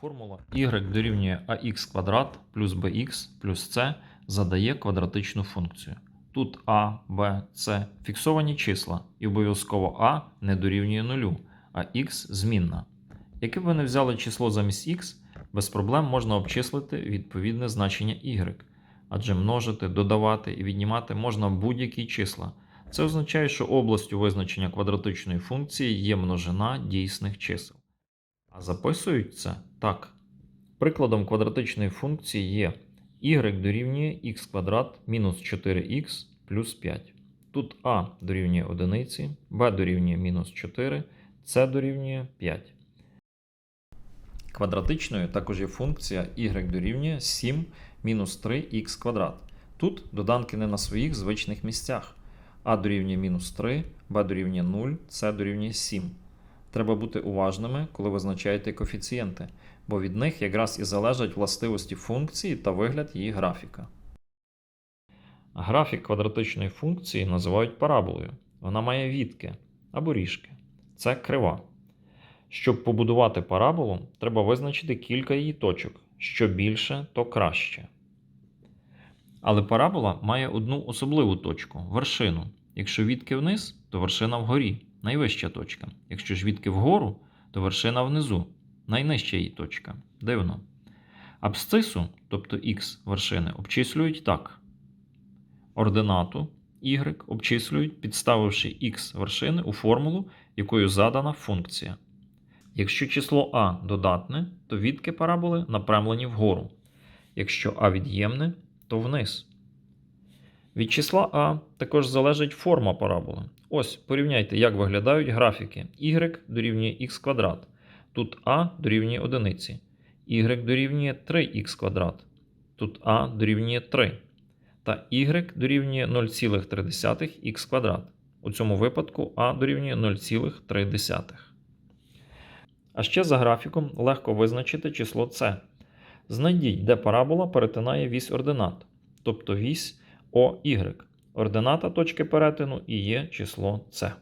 Формула y дорівнює ax квадрат плюс bx плюс c задає квадратичну функцію. Тут a, b, c фіксовані числа, і обов'язково a не дорівнює нулю, а x змінна. Яке б ви не взяли число замість x, без проблем можна обчислити відповідне значення y, адже множити, додавати і віднімати можна будь-які числа. Це означає, що областю визначення квадратичної функції є множина дійсних чисел. А записують це так. Прикладом квадратичної функції є y дорівнює x квадрат мінус 4x плюс 5. Тут a дорівнює 1, b дорівнює мінус 4, c дорівнює 5. Квадратичною також є функція y дорівнює 7 мінус 3х квадрат. Тут доданки не на своїх звичних місцях. а дорівнює мінус 3, b дорівнює 0, c дорівнює 7. Треба бути уважними, коли визначаєте коефіцієнти, бо від них якраз і залежать властивості функції та вигляд її графіка. Графік квадратичної функції називають параболою. Вона має відки або ріжки. Це крива. Щоб побудувати параболу, треба визначити кілька її точок. Що більше, то краще. Але парабола має одну особливу точку вершину. Якщо відки вниз, то вершина вгорі, найвища точка. Якщо ж відки вгору, то вершина внизу, найнижча її точка. Дивно. Абсцису, тобто х вершини, обчислюють так. Ординату y обчислюють, підставивши х вершини у формулу, якою задана функція. Якщо число а додатне, то відки параболи напрямлені вгору. Якщо а від'ємне, то вниз. Від числа а також залежить форма параболи. Ось порівняйте, як виглядають графіки. y дорівнює х квадрат. Тут а дорівнює 1. y дорівнює 3х квадрат. Тут а дорівнює 3. Та y дорівнює 0,3х квадрат. У цьому випадку а дорівнює 0,3. А ще за графіком легко визначити число c. Знайдіть, де парабола перетинає вісь ординат, тобто вісь ОY. Ордината точки перетину і є число c.